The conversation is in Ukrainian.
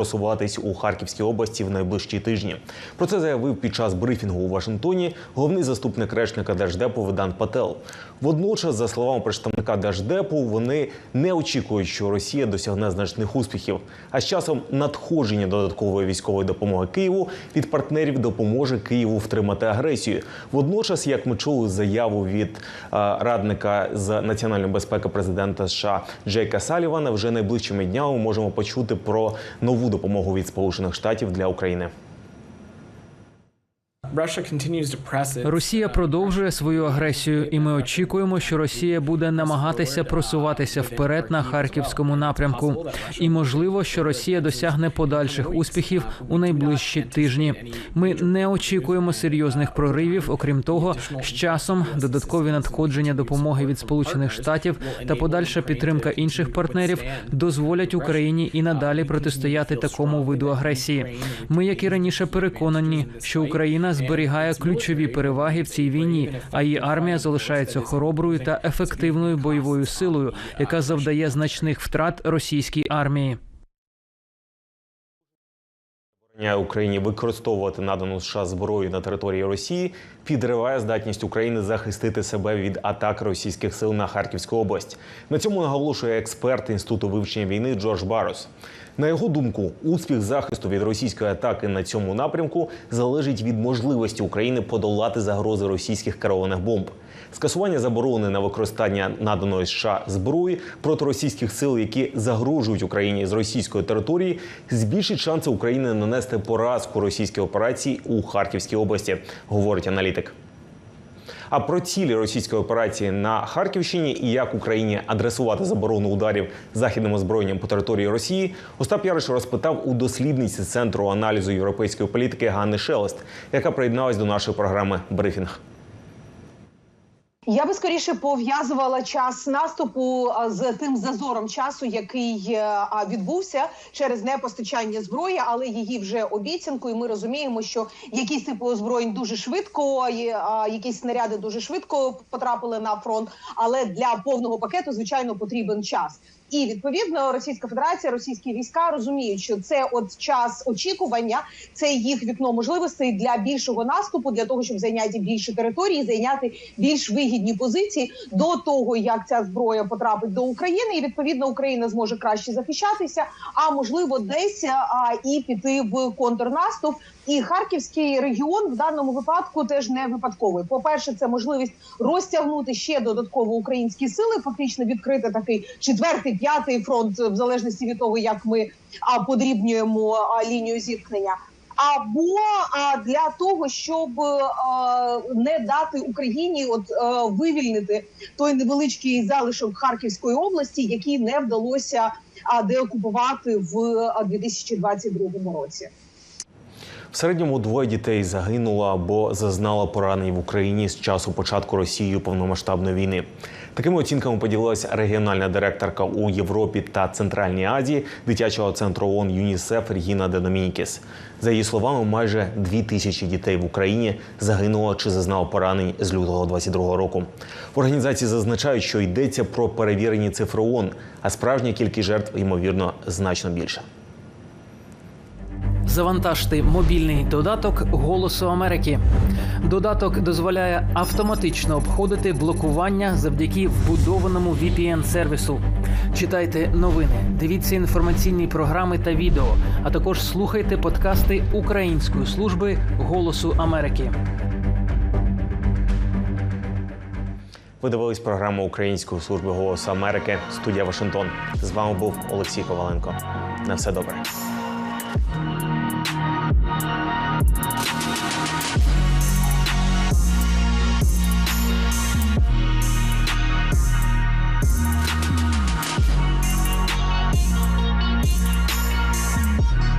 просуватись у Харківській області в найближчі тижні. Про це заявив під час брифінгу у Вашингтоні головний заступник речника Держдепу Ведан Пател. Водночас, за словами представника Держдепу, вони не очікують, що Росія досягне значних успіхів. А з часом надходження додаткової військової допомоги Києву від партнерів допоможе Києву втримати агресію. Водночас, як ми чули заяву від е, радника з національної безпеки президента США Джейка Салівана, вже найближчими днями можемо почути про нову допомогу від Сполучених Штатів для України. Росія продовжує свою агресію, і ми очікуємо, що Росія буде намагатися просуватися вперед на харківському напрямку. І можливо, що Росія досягне подальших успіхів у найближчі тижні. Ми не очікуємо серйозних проривів. Окрім того, з часом додаткові надходження допомоги від Сполучених Штатів та подальша підтримка інших партнерів дозволять Україні і надалі протистояти такому виду агресії. Ми, як і раніше, переконані, що Україна зберігає ключові переваги в цій війні, а її армія залишається хороброю та ефективною бойовою силою, яка завдає значних втрат російській армії. Україні використовувати надану США зброю на території Росії, підриває здатність України захистити себе від атак російських сил на Харківську область. На цьому наголошує експерт інституту вивчення війни Джордж Барос. На його думку, успіх захисту від російської атаки на цьому напрямку залежить від можливості України подолати загрози російських керованих бомб. Скасування заборони на використання наданої США зброї проти російських сил, які загрожують Україні з російської території, збільшить шанси України нанести поразку російській операції у Харківській області, говорить аналітик. А про цілі російської операції на Харківщині і як Україні адресувати заборону ударів західним озброєнням по території Росії, Остап Яриш розпитав у дослідниці центру аналізу європейської політики Ганни Шелест, яка приєдналась до нашої програми Брифінг. Я би скоріше пов'язувала час наступу з тим зазором часу, який е, відбувся через непостачання зброї, але її вже обіцянку. І ми розуміємо, що якісь типи озброєнь дуже швидко, якісь снаряди дуже швидко потрапили на фронт. Але для повного пакету, звичайно, потрібен час. І відповідно Російська Федерація, російські війська розуміють, що це от час очікування, це їх вікно можливостей для більшого наступу, для того, щоб зайняти більше території, зайняти більш вигідні позиції до того, як ця зброя потрапить до України, і відповідно Україна зможе краще захищатися, а можливо, десь а, і піти в контрнаступ. І харківський регіон в даному випадку теж не випадковий. По перше, це можливість розтягнути ще додатково українські сили, фактично відкрити такий четвертий, п'ятий фронт, в залежності від того, як ми подрібнюємо лінію зіткнення. Або для того, щоб не дати Україні от вивільнити той невеличкий залишок Харківської області, який не вдалося деокупувати в а, 2022 році. В середньому двоє дітей загинуло або зазнало поранень в Україні з часу початку Росією повномасштабної війни. Такими оцінками поділилася регіональна директорка у Європі та Центральній Азії дитячого центру ООН ЮНІСЕФ Регіна Деномінікіс. За її словами, майже дві тисячі дітей в Україні загинуло чи зазнало поранень з лютого 22 року. В організації зазначають, що йдеться про перевірені цифри ООН, а справжня кількість жертв ймовірно значно більша. Завантажте мобільний додаток Голосу Америки. Додаток дозволяє автоматично обходити блокування завдяки вбудованому VPN-сервісу. Читайте новини, дивіться інформаційні програми та відео, а також слухайте подкасти Української служби Голосу Америки. Ви дивились програму Української служби голосу Америки. Студія Вашингтон. З вами був Олексій Коваленко. На все добре. Thank